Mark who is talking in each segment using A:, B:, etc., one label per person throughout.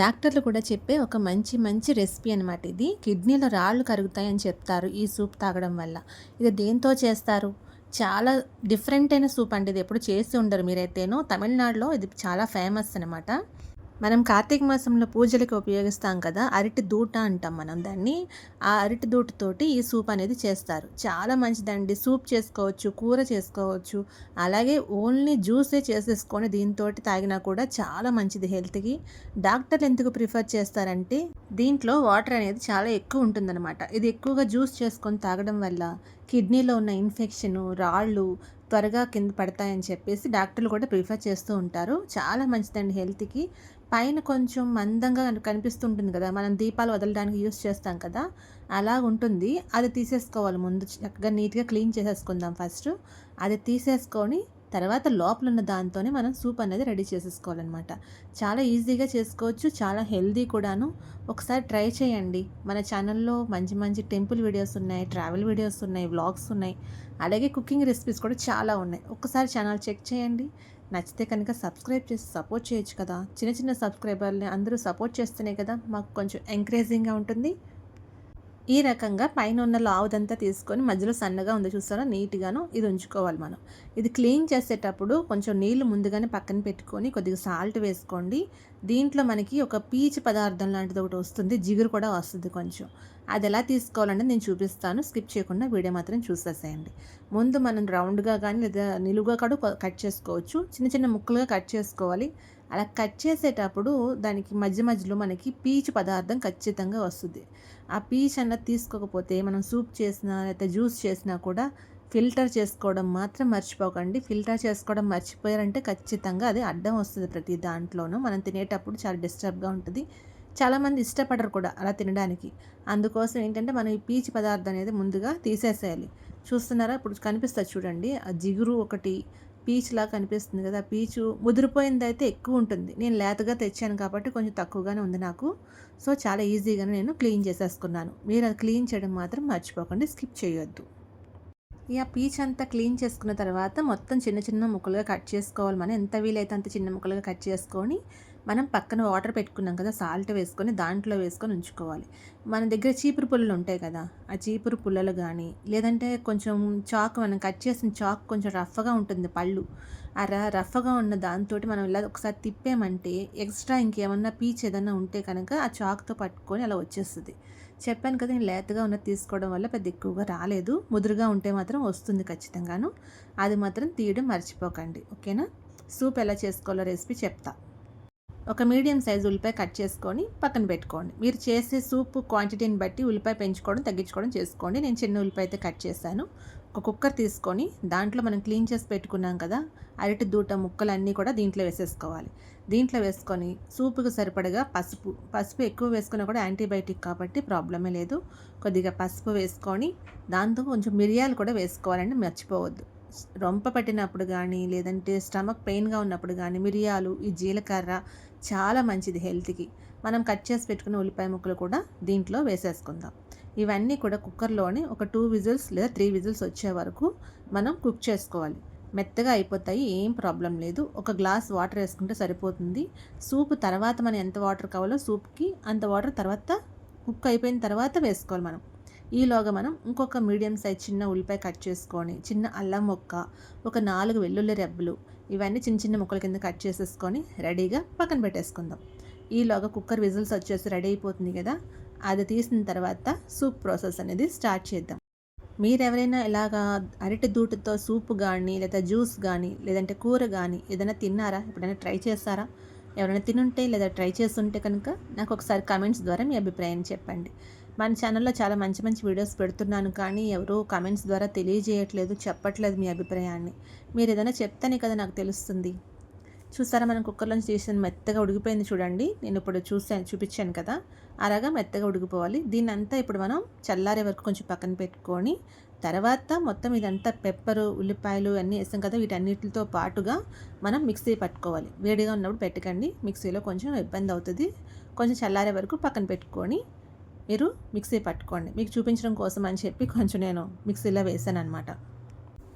A: డాక్టర్లు కూడా చెప్పే ఒక మంచి మంచి రెసిపీ అనమాట ఇది. కిడ్నీలో రాళ్ళు కరుగుతాయని చెప్తారు ఈ సూప్ తాగడం వల్ల. ఇది దేంతో చేస్తారు? చాలా డిఫరెంట్ అయిన సూప్ అండి ఇది. ఎప్పుడు చేసి ఉండరు మీరైతేనో. తమిళనాడులో ఇది చాలా ఫేమస్ అనమాట మనం కార్తీక మాసంలో పూజలకు ఉపయోగిస్తాం కదా అరటి దూట అంటాం మనం దాన్ని. ఆ అరటి దూటతోటి ఈ సూప్ అనేది చేస్తారు. చాలా మంచిదండి. సూప్ చేసుకోవచ్చు కూర చేసుకోవచ్చు. అలాగే ఓన్లీ జ్యూసే చేసేసుకొని దీంతో తాగినా కూడా చాలా మంచిది హెల్త్కి. డాక్టర్లు ఎందుకు ప్రిఫర్ చేస్తారంటే దీంట్లో వాటర్ అనేది చాలా ఎక్కువ ఉంటుందన్నమాట. ఇది ఎక్కువగా జ్యూస్ చేసుకొని తాగడం వల్ల కిడ్నీలో ఉన్న ఇన్ఫెక్షను రాళ్ళు త్వరగా కింద పడతాయని చెప్పేసి డాక్టర్లు కూడా ప్రిఫర్ చేస్తూ ఉంటారు. చాలా మంచిదండి హెల్త్కి. పైన కొంచెం మందంగా కనిపిస్తుంటుంది కదా. మనం దీపాలు వదలడానికి యూస్ చేస్తాం కదా. అలా ఉంటుంది. అది తీసేసుకోవాలి ముందు. చక్కగా నీట్గా క్లీన్ చేసేసుకుందాం ఫస్ట్. అది తీసేసుకొని తర్వాత లోపల ఉన్న దాంతోనే మనం సూప్ అనేది రెడీ చేసేసుకోవాలన్నమాట. చాలా ఈజీగా చేసుకోవచ్చు. చాలా హెల్దీ కూడాను. ఒకసారి ట్రై చేయండి. మన ఛానల్లో మంచి మంచి టెంపుల్ వీడియోస్ ఉన్నాయి ట్రావెల్ వీడియోస్ ఉన్నాయి వ్లాగ్స్ ఉన్నాయి. అలాగే కుకింగ్ రెసిపీస్ కూడా చాలా ఉన్నాయి. ఒకసారి ఛానల్ చెక్ చేయండి. నచ్చితే కనుక సబ్స్క్రైబ్ చేసి సపోర్ట్ చేయొచ్చు కదా. చిన్న చిన్న సబ్స్క్రైబర్ని అందరూ సపోర్ట్ చేస్తేనే కదా మాకు కొంచెం ఎంకరేజింగ్గా ఉంటుంది. ఈ రకంగా పైన ఉన్న లావుదంతా తీసుకొని మధ్యలో సన్నగా ఉంది చూస్తారా నీట్గాను ఇది ఉంచుకోవాలి మనం. ఇది క్లీన్ చేసేటప్పుడు కొంచెం నీళ్ళు ముందుగానే పక్కన పెట్టుకొని కొద్దిగా సాల్ట్ వేసుకోండి. దీంట్లో మనకి ఒక పీచు పదార్థం లాంటిది ఒకటి వస్తుంది. జిగురు కూడా వస్తుంది కొంచెం. అది ఎలా తీసుకోవాలంటే నేను చూపిస్తాను. స్కిప్ చేయకుండా వీడియో మాత్రం చూసేసేయండి. ముందు మనం రౌండ్గా కానీ లేదా నిలువుగా కూడా కట్ చేసుకోవచ్చు. చిన్న చిన్న ముక్కలుగా కట్ చేసుకోవాలి. అలా కట్ చేసేటప్పుడు దానికి మధ్య మధ్యలో మనకి పీచు పదార్థం ఖచ్చితంగా వస్తుంది. ఆ పీచ్ అన్నది తీసుకోకపోతే మనం సూప్ చేసినా లేకపోతే జ్యూస్ చేసినా కూడా ఫిల్టర్ చేసుకోవడం మాత్రం మర్చిపోకండి. ఫిల్టర్ చేసుకోవడం మర్చిపోయారంటే ఖచ్చితంగా అది అడ్డం వస్తుంది ప్రతి దాంట్లోనూ. మనం తినేటప్పుడు చాలా డిస్టర్బ్గా ఉంటుంది. చాలామంది ఇష్టపడరు కూడా అలా తినడానికి. అందుకోసం ఏంటంటే మనం ఈ పీచు పదార్థం అనేది ముందుగా తీసేసేయాలి. చూస్తున్నారా? ఇప్పుడు కనిపిస్తుంది చూడండి. ఆ జిగురు ఒకటి పీచ్లా కనిపిస్తుంది కదా పీచు ముదిరిపోయింది అయితే ఎక్కువ ఉంటుంది. నేను లేతగా తెచ్చాను కాబట్టి కొంచెం తక్కువగానే ఉంది నాకు. సో చాలా ఈజీగానే నేను క్లీన్ చేసేసుకున్నాను. మీరు అది క్లీన్ చేయడం మాత్రం మర్చిపోకండి. స్కిప్ చేయొద్దు. ఇక పీచ్ అంతా క్లీన్ చేసుకున్న తర్వాత మొత్తం చిన్న చిన్న ముక్కలుగా కట్ చేసుకోవాలి మనం. ఎంత వీలైతే అంత చిన్న ముక్కలుగా కట్ చేసుకొని మనం పక్కన వాటర్ పెట్టుకున్నాం కదా సాల్ట్ వేసుకొని దాంట్లో వేసుకొని ఉంచుకోవాలి. మన దగ్గర చీపురు పుల్లలు ఉంటాయి కదా ఆ చీపురు పుల్లలు కానీ లేదంటే కొంచెం చాక్ మనం కట్ చేసిన చాక్ కొంచెం రఫ్గా ఉంటుంది పళ్ళు. ఆ రఫ్గా ఉన్న దాంతో మనం ఇలా ఒకసారి తిప్పామంటే ఎక్స్ట్రా ఇంకేమన్నా పీచ్ ఏదన్నా ఉంటే కనుక ఆ చాక్తో పట్టుకొని అలా వచ్చేస్తుంది. చెప్పాను కదా నేను లేతగా ఉన్నది తీసుకోవడం వల్ల పెద్ద ఎక్కువగా రాలేదు. ముదురుగా ఉంటే మాత్రం వస్తుంది ఖచ్చితంగాను. అది మాత్రం తీయడం మర్చిపోకండి. ఓకేనా? సూప్ ఎలా చేసుకోవాలో రెసిపీ చెప్తా. ఒక మీడియం సైజ్ ఉల్లిపాయ కట్ చేసుకొని పక్కన పెట్టుకోండి. మీరు చేసే సూప్ క్వాంటిటీని బట్టి ఉల్లిపాయ పెంచుకోవడం తగ్గించుకోవడం చేసుకోండి. నేను చిన్న ఉల్లిపాయ అయితే కట్ చేశాను. ఒక కుక్కర్ తీసుకొని దాంట్లో మనం క్లీన్ చేసి పెట్టుకున్నాం కదా అరటి దూట ముక్కలన్నీ కూడా దీంట్లో వేసేసుకోవాలి. దీంట్లో వేసుకొని సూపుకు సరిపడగా పసుపు పసుపు ఎక్కువ వేసుకున్నా కూడా యాంటీబయాటిక్ కాబట్టి ప్రాబ్లమే లేదు. కొద్దిగా పసుపు వేసుకొని దాంతో కొంచెం మిరియాలు కూడా వేసుకోవాలని మర్చిపోవద్దు. రొంప పట్టినప్పుడు కానీ లేదంటే స్టమక్ పెయిన్గా ఉన్నప్పుడు కానీ మిరియాలు ఈ జీలకర్ర చాలా మంచిది హెల్త్కి. మనం కట్ చేసి పెట్టుకున్న ఉల్లిపాయ ముక్కలు కూడా దీంట్లో వేసేసుకుందాం. ఇవన్నీ కూడా కుక్కర్లోని ఒక టూ విజిల్స్ లేదా త్రీ విజిల్స్ వచ్చే వరకు మనం కుక్ చేసుకోవాలి. మెత్తగా అయిపోతాయి ఏం ప్రాబ్లం లేదు. ఒక గ్లాస్ వాటర్ వేసుకుంటే సరిపోతుంది. సూప్ తర్వాత మనం ఎంత వాటర్ కావాలో సూప్కి అంత వాటర్ తర్వాత కుక్ అయిపోయిన తర్వాత వేసుకోవాలి మనం. ఈలోగా మనం ఇంకొక మీడియం సైజ్ చిన్న ఉల్లిపాయ కట్ చేసుకొని చిన్న అల్లం మొక్క ఒక నాలుగు వెల్లుల్లి రెబ్బలు ఇవన్నీ చిన్న చిన్న ముక్కల కింద కట్ చేసేసుకొని రెడీగా పక్కన పెట్టేసుకుందాం. ఈలోగా కుక్కర్ విజిల్స్ వచ్చేసి రెడీ అయిపోతుంది కదా అది తీసిన తర్వాత సూప్ ప్రాసెస్ అనేది స్టార్ట్ చేద్దాం. మీరెవరైనా ఇలాగా అరటి దూటతో సూప్ కానీ లేదా జ్యూస్ కానీ లేదంటే కూర కానీ ఏదైనా తిన్నారా? ఎప్పుడైనా ట్రై చేస్తారా ఎవరైనా తినుంటే లేదా ట్రై చేస్తుంటే కనుక నాకు ఒకసారి కమెంట్స్ ద్వారా మీ అభిప్రాయం చెప్పండి. మన ఛానల్లో చాలా మంచి మంచి వీడియోస్ పెడుతున్నాను కానీ ఎవరూ కమెంట్స్ ద్వారా తెలియజేయట్లేదు చెప్పట్లేదు మీ అభిప్రాయాన్ని. మీరు ఏదైనా చెప్తేనే కదా నాకు తెలుస్తుంది. చూసారా మనం కుక్కర్లోంచి చేసిన మెత్తగా ఉడికిపోయింది చూడండి. నేను ఇప్పుడు చూసాను చూపించాను కదా. అలాగా మెత్తగా ఉడికిపోవాలి. దీన్ని అంతా ఇప్పుడు మనం చల్లారే వరకు కొంచెం పక్కన పెట్టుకొని తర్వాత మొత్తం ఇదంతా పెప్పరు ఉల్లిపాయలు అన్నీ వేసాం కదా వీటన్నిటితో పాటుగా మనం మిక్సీ పట్టుకోవాలి. వేడిగా ఉన్నప్పుడు పెట్టకండి. మిక్సీలో కొంచెం ఇబ్బంది అవుతుంది. కొంచెం చల్లారే వరకు పక్కన పెట్టుకొని మీరు మిక్సీ పట్టుకోండి. మీకు చూపించడం కోసం అని చెప్పి కొంచెం నేను మిక్సీలో వేసాను అనమాట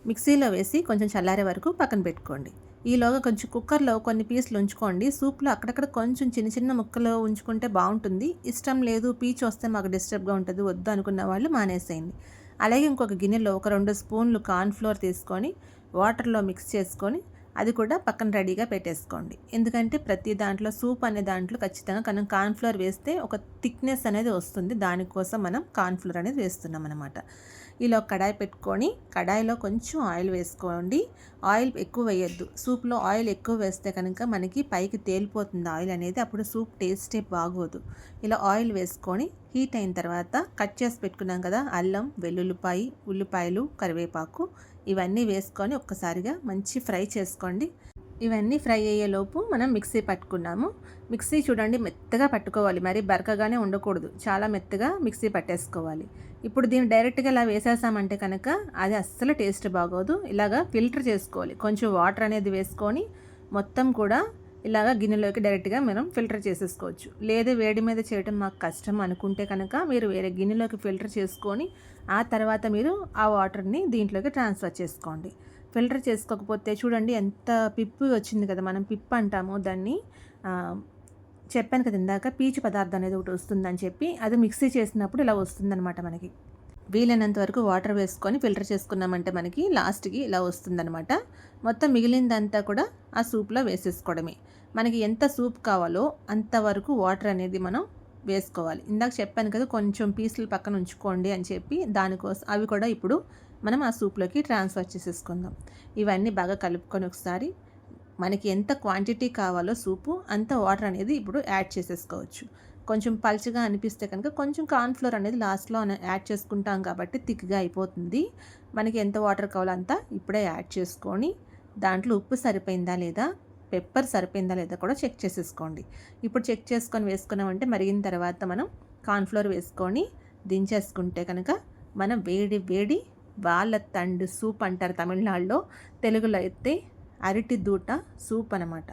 A: మిక్సీలో వేసి కొంచెం చల్లారే వరకు పక్కన పెట్టుకోండి. ఈలోగా కొంచెం కుక్కర్లో కొన్ని పీసులు ఉంచుకోండి. సూప్లో అక్కడక్కడ కొంచెం చిన్న చిన్న ముక్కలు ఉంచుకుంటే బాగుంటుంది. ఇష్టం లేదు పీచు వస్తే మాకు డిస్టర్బ్గా ఉంటుంది వద్దు అనుకున్న వాళ్ళు మానేసేయండి. అలాగే ఇంకొక గిన్నెలో ఒక రెండు స్పూన్లు కార్న్ఫ్లోర్ తీసుకొని వాటర్లో మిక్స్ చేసుకొని అది కూడా పక్కన రెడీగా పెట్టేసుకోండి. ఎందుకంటే ప్రతి దాంట్లో సూప్ అనే దాంట్లో ఖచ్చితంగా మనం కార్న్ఫ్లోర్ వేస్తే ఒక థిక్నెస్ అనేది వస్తుంది. దానికోసం మనం కార్న్ఫ్లోర్ అనేది వేస్తున్నాం అనమాట ఇలా కడాయి పెట్టుకొని కడాయిలో కొంచెం ఆయిల్ వేసుకోండి. ఆయిల్ ఎక్కువ వేయద్దు. సూప్లో ఆయిల్ ఎక్కువ వేస్తే కనుక మనకి పైకి తేలిపోతుంది ఆయిల్ అనేది. అప్పుడు సూప్ టేస్టే బాగోదు. ఇలా ఆయిల్ వేసుకొని హీట్ అయిన తర్వాత కట్ చేసి పెట్టుకున్నాం కదా అల్లం వెల్లుల్లిపాయి ఉల్లిపాయలు కరివేపాకు ఇవన్నీ వేసుకొని ఒక్కసారిగా మంచి ఫ్రై చేసుకోండి. ఇవన్నీ ఫ్రై అయ్యేలోపు మనం మిక్సీ పట్టుకున్నాము. మిక్సీ చూడండి మెత్తగా పట్టుకోవాలి. మరి బరకగానే ఉండకూడదు. చాలా మెత్తగా మిక్సీ పట్టేసుకోవాలి. ఇప్పుడు దీన్ని డైరెక్ట్గా ఇలా వేసేసామంటే కనుక అది అస్సలు టేస్ట్ బాగోదు. ఇలాగా ఫిల్టర్ చేసుకోవాలి. కొంచెం వాటర్ అనేది వేసుకొని మొత్తం కూడా ఇలాగ గిన్నెలోకి డైరెక్ట్గా మనం ఫిల్టర్ చేసేసుకోవచ్చు. లేదు వేడి మీద చేయడం మాకు కష్టం అనుకుంటే కనుక మీరు వేరే గిన్నెలోకి ఫిల్టర్ చేసుకొని ఆ తర్వాత మీరు ఆ వాటర్ని దీంట్లోకి ట్రాన్స్ఫర్ చేసుకోండి. ఫిల్టర్ చేసుకోకపోతే చూడండి ఎంత పిప్పు వచ్చింది కదా మనం పిప్పు అంటాము దాన్ని. చెప్పాను కదా ఇందాక పీచు పదార్థం అనేది ఒకటి వస్తుందని చెప్పి అది మిక్సీ చేసినప్పుడు ఇలా వస్తుందన్నమాట మనకి. వీలైనంత వరకు వాటర్ వేసుకొని ఫిల్టర్ చేసుకున్నామంటే మనకి లాస్ట్కి ఇలా వస్తుందనమాట మొత్తం మిగిలిందంతా కూడా ఆ సూప్లో వేసేసుకోవడమే. మనకి ఎంత సూప్ కావాలో అంతవరకు వాటర్ అనేది మనం వేసుకోవాలి. ఇందాక చెప్పాను కదా కొంచెం పీసులు పక్కన ఉంచుకోండి అని చెప్పి దానికోసం అవి కూడా ఇప్పుడు మనం ఆ సూప్లోకి ట్రాన్స్ఫర్ చేసేసుకుందాం. ఇవన్నీ బాగా కలుపుకొని ఒకసారి మనకి ఎంత క్వాంటిటీ కావాలో సూపు అంత వాటర్ అనేది ఇప్పుడు యాడ్ చేసేసుకోవచ్చు. కొంచెం పల్చగా అనిపిస్తే కనుక కొంచెం కార్న్ఫ్లోర్ అనేది లాస్ట్లో యాడ్ చేసుకుంటాం కాబట్టి థిక్గా అయిపోతుంది. మనకి ఎంత వాటర్ కావాలో అంతా ఇప్పుడే యాడ్ చేసుకొని దాంట్లో ఉప్పు సరిపోయిందా లేదా పెప్పర్ సరిపోయిందా లేదా కూడా చెక్ చేసేసుకోండి. ఇప్పుడు చెక్ చేసుకొని వేసుకున్నామంటే మరిగిన తర్వాత మనం కార్న్ఫ్లోర్ వేసుకొని దించేసుకుంటే కనుక మనం వేడి వేడి వాళ్ళ తండు సూప్ అంటారు తమిళనాడులో తెలుగులో అయితే అరటి దూట సూప్ అనమాట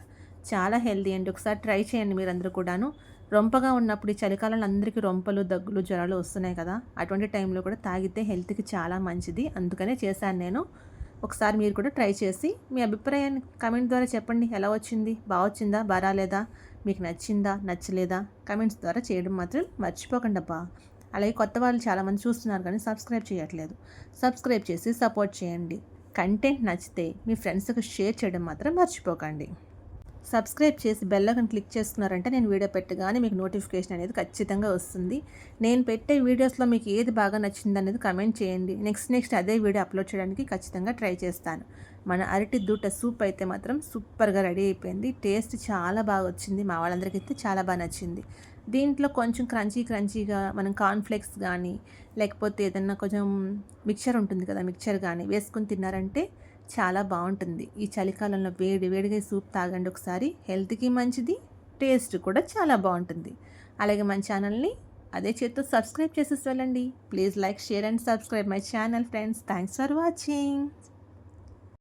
A: చాలా హెల్దీ అండి. ఒకసారి ట్రై చేయండి మీరందరూ కూడాను. రొంపగా ఉన్నప్పుడు ఈ చలికాలంలో అందరికీ రొంపలు దగ్గులు జ్వరాలు వస్తున్నాయి కదా. అటువంటి టైంలో కూడా తాగితే హెల్త్కి చాలా మంచిది. అందుకనే చేశాను నేను. ఒకసారి మీరు కూడా ట్రై చేసి మీ అభిప్రాయాన్ని కమెంట్ ద్వారా చెప్పండి. ఎలా వచ్చింది? బాగా వచ్చిందా? బారాలేదా మీకు నచ్చిందా? నచ్చలేదా? కమెంట్స్ ద్వారా చేయడం మాత్రం మర్చిపోకండి అబ్బా. అలాగే కొత్త వాళ్ళు చాలామంది చూస్తున్నారు కానీ సబ్స్క్రైబ్ చేయట్లేదు. సబ్స్క్రైబ్ చేసి సపోర్ట్ చేయండి. కంటెంట్ నచ్చితే మీ ఫ్రెండ్స్కి షేర్ చేయడం మాత్రం మర్చిపోకండి. సబ్స్క్రైబ్ చేసి బెల్లకన్ క్లిక్ చేసుకున్నారంటే నేను వీడియో పెట్టగానే మీకు నోటిఫికేషన్ అనేది ఖచ్చితంగా వస్తుంది. నేను పెట్టే వీడియోస్లో మీకు ఏది బాగా నచ్చింది అనేది కమెంట్ చేయండి. నెక్స్ట్ నెక్స్ట్ అదే వీడియో అప్లోడ్ చేయడానికి ఖచ్చితంగా ట్రై చేస్తాను. మన అరటి దూట సూప్ అయితే మాత్రం సూపర్గా రెడీ అయిపోయింది. టేస్ట్ చాలా బాగా వచ్చింది. మా వాళ్ళందరికీ అయితే చాలా బాగా నచ్చింది. దీంట్లో కొంచెం క్రంచీ క్రంచీగా మనం కార్న్ఫ్లెక్స్ కానీ లేకపోతే ఏదన్నా కొంచెం మిక్చర్ ఉంటుంది కదా మిక్చర్ కానీ వేసుకుని తిన్నారంటే చాలా బాగుంటుంది. ఈ చలికాలంలో వేడి వేడిగా సూప్ తాగండి ఒకసారి. హెల్త్కి మంచిది టేస్ట్ కూడా చాలా బాగుంటుంది. అలాగే మన ఛానల్ని అదే చేత్తో సబ్స్క్రైబ్ చేసేసి వెళ్ళండి. Please like share and subscribe my channel friends. Thanks for watching.